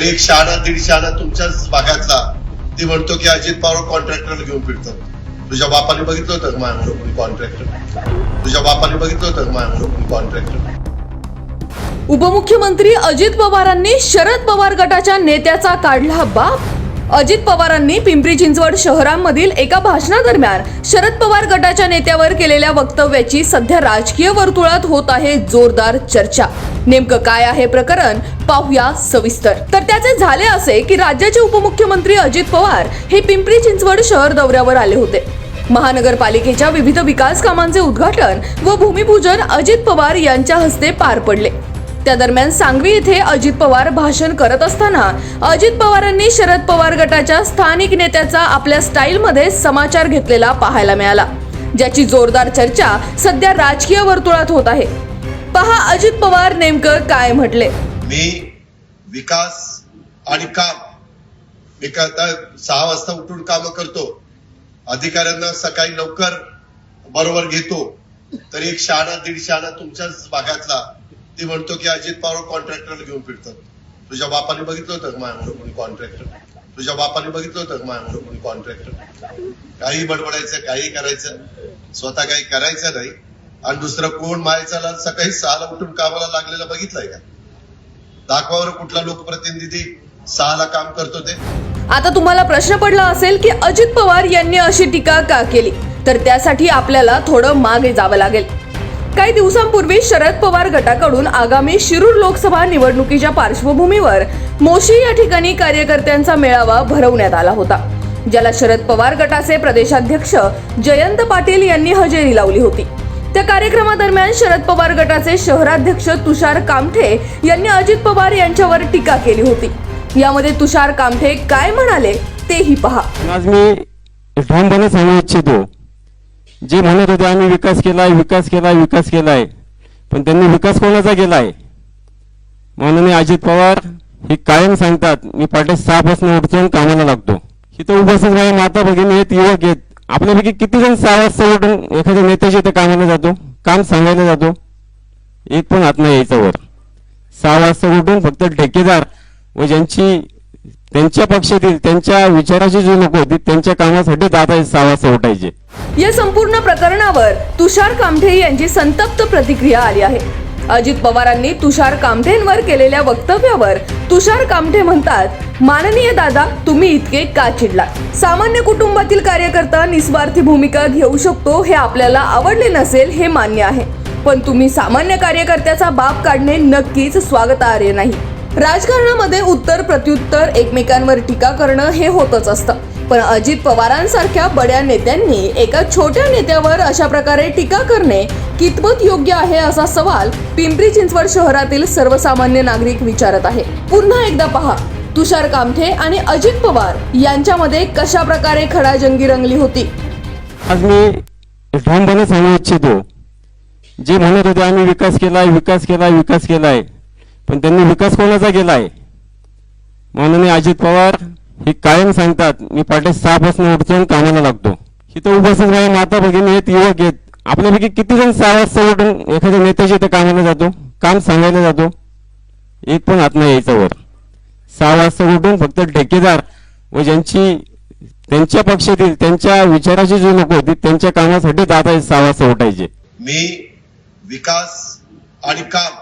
तर एक शाळा दीड शाळा तुमच्याच भागातला ती म्हणतो की अजित पवार कॉन्ट्रॅक्टर घेऊन फिरतो. तुझ्या बापाने बघितलं होतं का माझ्यामुळे कोणी कॉन्ट्रॅक्टर तुझ्या बापाने बघितलं होतं का माझ्यामुळे कोणी कॉन्ट्रॅक्टर उपमुख्यमंत्री अजित पवारांनी शरद पवार गटाच्या नेत्याचा काढला बाप. अजित पवारांनी पिंपरी चिंचवड शहरांमधील एका भाषणादरम्यान शरद पवार गटाच्या नेत्यावर केलेल्या वक्तव्याची सध्या राजकीय वर्तुळात होत आहे जोरदार चर्चा. नेमकं काय आहे प्रकरण? पाहूया सविस्तर. तर त्याचे झाले असे की राज्याचे उपमुख्यमंत्री अजित पवार हे पिंपरी चिंचवड शहर दौऱ्यावर आले होते. महानगरपालिकेच्या विविध विकास कामांचे उद्घाटन व भूमिपूजन अजित पवार यांच्या हस्ते पार पडले. त्या दरम्यान सांगवी येथे अजित पवार भाषण करत असताना अजित पवारांनी शरद पवार गटाच्या स्थानिक नेत्याचा आपल्या स्टाईलमध्ये समाचार घेतलेला पाहायला मिळाला ज्याची जोरदार चर्चा सध्या राजकीय वर्तुळात होत आहे. पहा अजित पवार नेमकं काय म्हटले. मी विकास आणि काम मी सहा वाजता उठून काम करतो. अधिकाऱ्यांना सकाळी लवकर बरोबर घेतो. तर एक शाळा दीड शाळा तुमच्याच भागातला ती म्हणतो की अजित पवार कॉन्ट्रॅक्टर घेऊन फिरतात. तुझ्या बापाने बघितलं होतं माय म्हणून कोणी कॉन्ट्रॅक्टर तुझ्या बापाने बघितलं होतं माय म्हणून कोणी कॉन्ट्रॅक्टर काही बडबडायचं काही करायचं. स्वतः काही करायचं नाही. आणि दुसरं कोण मायचाला सकाळी सहाला उठून कामाला लागलेलं बघितलंय का? दाखवावर कुठला लोकप्रतिनिधी सहाला काम करतो ते? आता तुम्हाला प्रश्न पडला असेल की अजित पवार यांनी अशी टीका का केली? तर त्यासाठी आपल्याला थोडं मागे जावं लागेल. काही दिवसांपूर्वी शरद पवार गटाकडून आगामी शिरूर लोकसभा निवडणुकीच्या पार्श्वभूमीवर मोशी या ठिकाणी कार्यकर्त्यांचा मेळावा भरवण्यात आला होता ज्याला शरद पवार गटाचे प्रदेशाध्यक्ष जयंत पाटील यांनी हजेरी लावली होती. त्या कार्यक्रमादरम्यान शरद पवार गटाचे शहराध्यक्ष तुषार कामठे यांनी अजित पवार यांच्यावर टीका केली होती. यामध्ये तुषार कामठे काय म्हणाले तेही पहा. आज मी ठामपणे सांगू इच्छितो. जे म्हणत होते आम्ही विकास केलाय विकास केलाय विकास केलाय पण त्यांनी विकास कोणाचा केलाय? माननीय अजित पवार हे कायम सांगतात मी पाटे सहापासून उठतो कामाला लागतो. इथं उपस्थित माझ्या माता भगिनी आहेत युवक आहेत. आपल्यापैकी किती जण सहा वाजता उठून एखाद्या नेत्याच्या इथे कामाला जातो? काम सांगायला जातो? एक पण हात नाही यायचा वर सहा वाजता उठून फक्त ठेकेदार व ज्यांची त्यांच्या पक्षातील त्यांच्या विचाराची जी लोक होती त्यांच्या कामासाठी दादा सहा वाजता उठायचे. या संपूर्ण प्रकरणावर तुषार कामठे यांची संतप्त प्रतिक्रिया आली आहे. अजित पवारांनी तुषार कामठेंवर केलेल्या वक्तव्यावर तुषार कामठे म्हणतात माननीय दादा तुम्ही इतके का चिडला सामान्य कुटुंबातील कार्यकर्ता निस्वार्थी भूमिका घेऊ शकतो हे आपल्याला आवडले नसेल हे मान्य आहे. पण तुम्ही सामान्य कार्यकर्त्याचा बाप काढणे नक्कीच स्वागतार्ह नाही. राजकारणामध्ये उत्तर प्रत्युत्तर एकमेकांवर टीका करणं हे होतच असतं. पण अजित पवारांसारख्या बड्या नेत्यांनी एका छोट्या नेत्यावर अशा प्रकारे टीका करणे कितपत योग्य आहे असा सवाल पिंपरी चिंचवड शहरातील सर्वसामान्य नागरिक विचारत आहे. पुन्हा एकदा पहा तुषार कामठे आणि अजित पवार यांच्यामध्ये कशा प्रकारे खडाजंगी रंगली होती? आज मी ठामपणे सांगू इच्छितो. जे म्हणत होते आम्ही विकास केलाय विकास केलाय विकास केलाय. पण त्यांनी विकास कोणाचा केलाय? माननीय अजित पवार हे कायम सांगतात मी पाटे सहापासून उठतो आणि कामाला लागतो. इथं उभासून माझ्या माता भगिनी येत युवक येत आपल्यापैकी किती जण सहा वाजता उठून एखाद्या नेत्याच्या इथे कामाला जातो काम सांगायला जातो? एक पण आत्मा यायचा वर सहा वाजता उठून फक्त ठेकेदार व ज्यांची त्यांच्या पक्षातील त्यांच्या विचाराची जी लोक होती त्यांच्या कामासाठी दादा सहा वाजता उठायचे. मी विकास आणि काम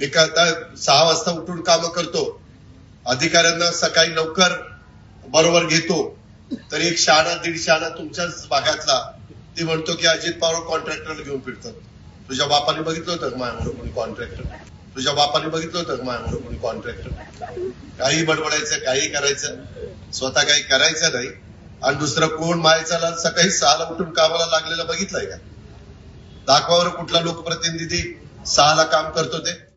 मी करता सहा वाजता उठून काम करतो. अधिकाऱ्यांना सकाळी लवकर बरोबर घेतो. तर एक शाळा दीड शाळा तुमच्याच भागातला ती म्हणतो की अजित पवार कॉन्ट्रॅक्टर घेऊन फिरतात. तुझ्या बापाने बघितलं होतं का माझ्यामुळे कोणी कॉन्ट्रॅक्टर तुझ्या बापाने बघितलं होतं माझ्यामुळे कोणी कॉन्ट्रॅक्टर काही बडबडायचं काही करायचं. स्वतः काही करायचं नाही. आणि दुसरं कोण मायचाला सकाळी सहाला उठून कामाला लागलेलं बघितलंय का? दाखवावर कुठला लोकप्रतिनिधी सहाला काम करतो ते.